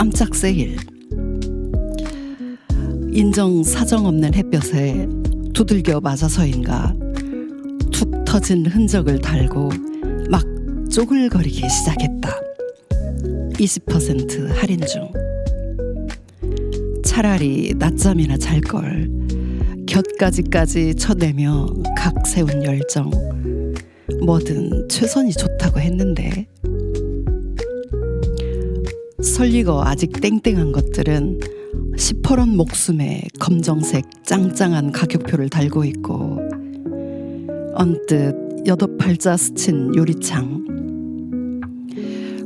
깜짝 세일. 인정 사정 없는 햇볕에 두들겨 맞아서인가 툭 터진 흔적을 달고 막 쪼글거리기 시작했다. 20% 할인 중. 차라리 낮잠이나 잘 걸. 곁까지까지 쳐내며 각 세운 열정. 뭐든 최선이 좋다고 했는데. 설리거 아직 땡땡한 것들은 시퍼런 목숨에 검정색 짱짱한 가격표를 달고 있고 언뜻 여덟 팔자 스친 요리창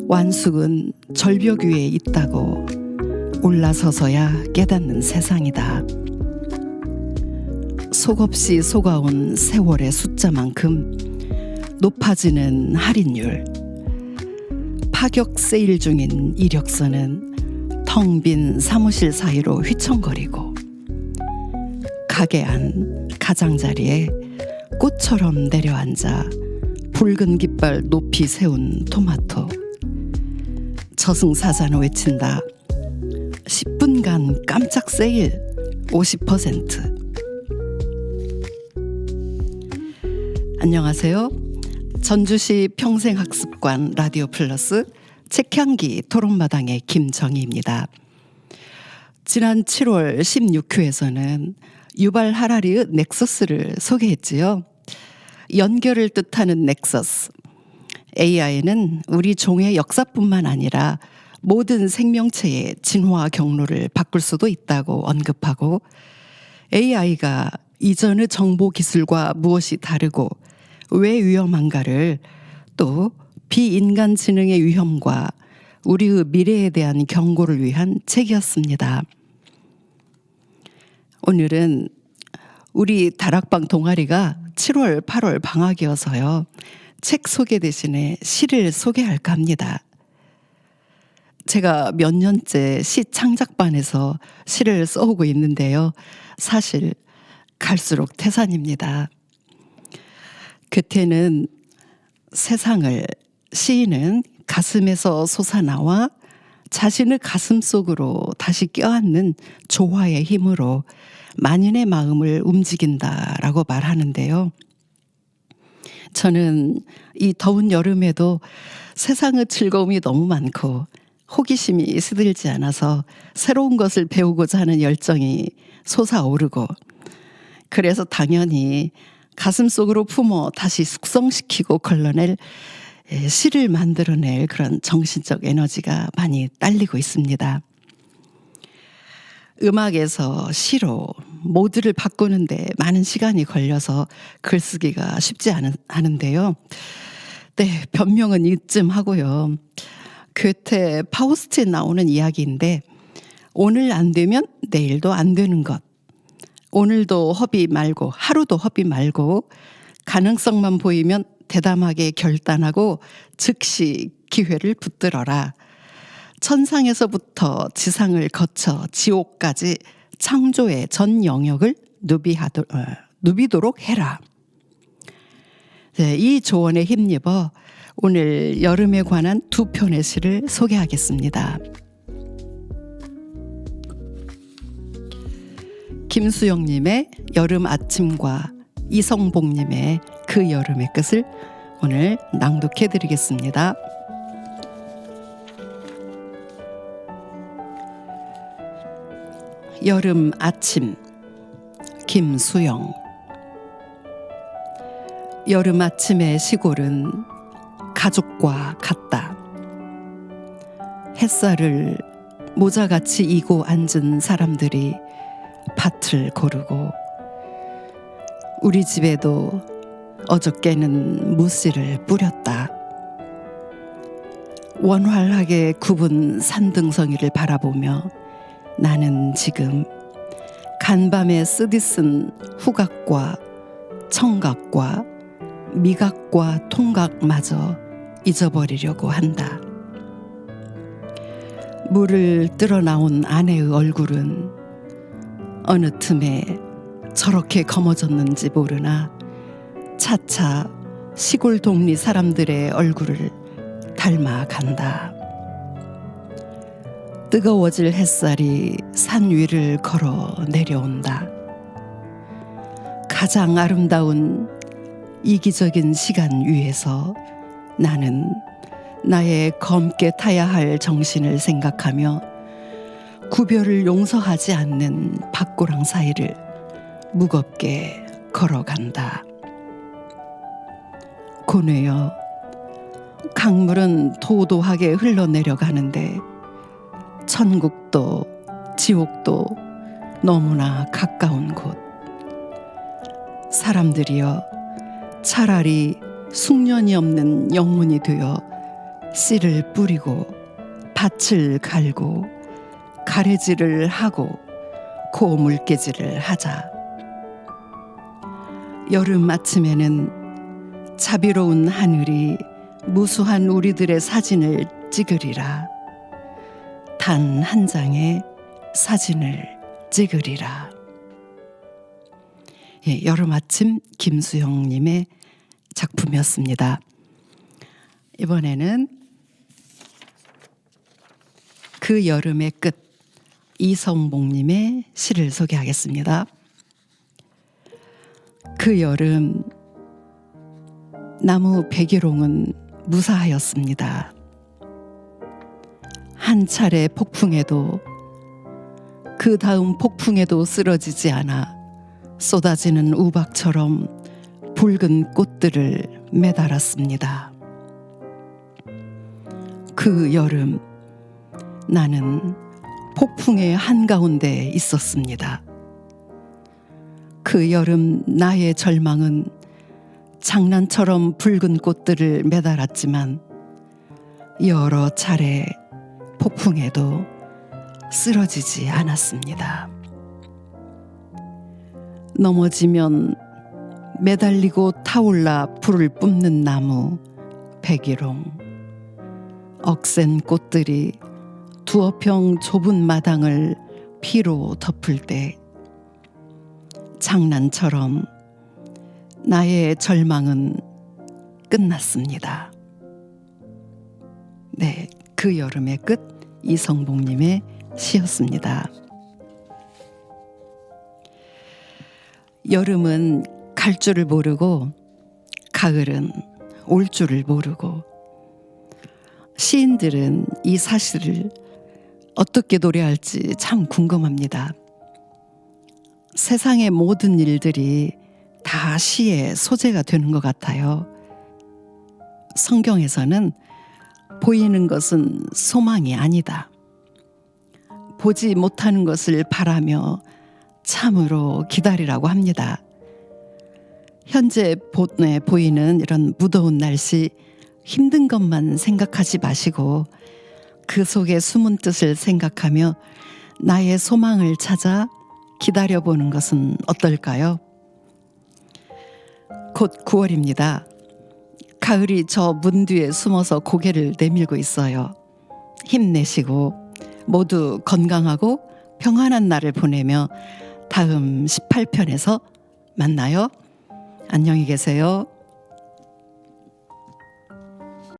완숙은 절벽 위에 있다고 올라서서야 깨닫는 세상이다. 속없이 속아온 세월의 숫자만큼 높아지는 할인율 파격 세일 중인 이력서는 텅 빈 사무실 사이로 휘청거리고 가게 안 가장자리에 꽃처럼 내려앉아 붉은 깃발 높이 세운 토마토. 저승사자는 외친다. 10분간 깜짝 세일 50% 안녕하세요 전주시 평생학습관 라디오 플러스 책향기 토론마당의 김정희입니다. 지난 7월 16회에서는 유발 하라리의 넥서스를 소개했지요. 연결을 뜻하는 넥서스. AI는 우리 종의 역사뿐만 아니라 모든 생명체의 진화 경로를 바꿀 수도 있다고 언급하고 AI가 이전의 정보 기술과 무엇이 다르고 왜 위험한가를 또 비인간 지능의 위험과 우리의 미래에 대한 경고를 위한 책이었습니다. 오늘은 우리 다락방 동아리가 7월, 8월 방학이어서요. 책 소개 대신에 시를 소개할까 합니다. 제가 몇 년째 시 창작반에서 시를 써오고 있는데요. 사실 갈수록 태산입니다. 그때는 세상을 시인은 가슴에서 솟아나와 자신의 가슴 속으로 다시 껴안는 조화의 힘으로 만인의 마음을 움직인다라고 말하는데요. 저는 이 더운 여름에도 세상의 즐거움이 너무 많고 호기심이 스들지 않아서 새로운 것을 배우고자 하는 열정이 솟아오르고 그래서 당연히 가슴 속으로 품어 다시 숙성시키고 걸러낼 시를 만들어낼 그런 정신적 에너지가 많이 딸리고 있습니다. 음악에서 시로 모드를 바꾸는데 많은 시간이 걸려서 글쓰기가 쉽지 않은, 않은데요. 네, 변명은 이쯤 하고요. 괴테 파우스트에 나오는 이야기인데 오늘 안 되면 내일도 안 되는 것. 오늘도 허비 말고 하루도 허비 말고 가능성만 보이면 대담하게 결단하고 즉시 기회를 붙들어라. 천상에서부터 지상을 거쳐 지옥까지 창조의 전 영역을 누비하도, 어, 누비도록 해라. 네, 이 조언에 힘입어 오늘 여름에 관한 두 편의 시를 소개하겠습니다. 김수영님의 여름 아침과 이성복님의 그 여름의 끝을 오늘 낭독해 드리겠습니다. 여름 아침 김수영 여름 아침의 시골은 가족과 같다. 햇살을 모자같이 이고 앉은 사람들이 밭을 고르고 우리 집에도 어저께는 무씨를 뿌렸다. 원활하게 굽은 산등성이를 바라보며 나는 지금 간밤에 쓰디쓴 후각과 청각과 미각과 통각마저 잊어버리려고 한다. 물을 뜰어 나온 아내의 얼굴은 어느 틈에 저렇게 검어졌는지 모르나 차차 시골 동리 사람들의 얼굴을 닮아간다. 뜨거워질 햇살이 산 위를 걸어 내려온다. 가장 아름다운 이기적인 시간 위에서 나는 나의 검게 타야 할 정신을 생각하며 구별을 용서하지 않는 밭고랑 사이를 무겁게 걸어간다. 고뇌여, 강물은 도도하게 흘러내려가는데 천국도 지옥도 너무나 가까운 곳. 사람들이여 차라리 숙련이 없는 영문이 되어 씨를 뿌리고 밭을 갈고 가래질을 하고 고 물개질을 하자. 여름 아침에는 자비로운 하늘이 무수한 우리들의 사진을 찍으리라. 단 한 장의 사진을 찍으리라. 예, 여름 아침 김수영님의 작품이었습니다. 이번에는 그 여름의 끝 이성봉님의 시를 소개하겠습니다. 그 여름 나무 백일홍은 무사하였습니다. 한 차례 폭풍에도 그 다음 폭풍에도 쓰러지지 않아 쏟아지는 우박처럼 붉은 꽃들을 매달았습니다. 그 여름 나는 폭풍의 한가운데 있었습니다. 그 여름 나의 절망은 장난처럼 붉은 꽃들을 매달았지만 여러 차례 폭풍에도 쓰러지지 않았습니다. 넘어지면 매달리고 타올라 불을 뿜는 나무 백일홍 억센 꽃들이 두어 평 좁은 마당을 피로 덮을 때 장난처럼 나의 절망은 끝났습니다. 네, 그 여름의 끝 이성봉님의 시였습니다. 여름은 갈 줄을 모르고 가을은 올 줄을 모르고 시인들은 이 사실을 어떻게 노래할지 참 궁금합니다. 세상의 모든 일들이 다 시의 소재가 되는 것 같아요. 성경에서는 보이는 것은 소망이 아니다. 보지 못하는 것을 바라며 참으로 기다리라고 합니다. 현재 보, 네, 보이는 이런 무더운 날씨 힘든 것만 생각하지 마시고 그 속에 숨은 뜻을 생각하며 나의 소망을 찾아 기다려보는 것은 어떨까요? 곧 9월입니다. 가을이 저 문 뒤에 숨어서 고개를 내밀고 있어요. 힘내시고 모두 건강하고 평안한 날을 보내며 다음 18편에서 만나요. 안녕히 계세요.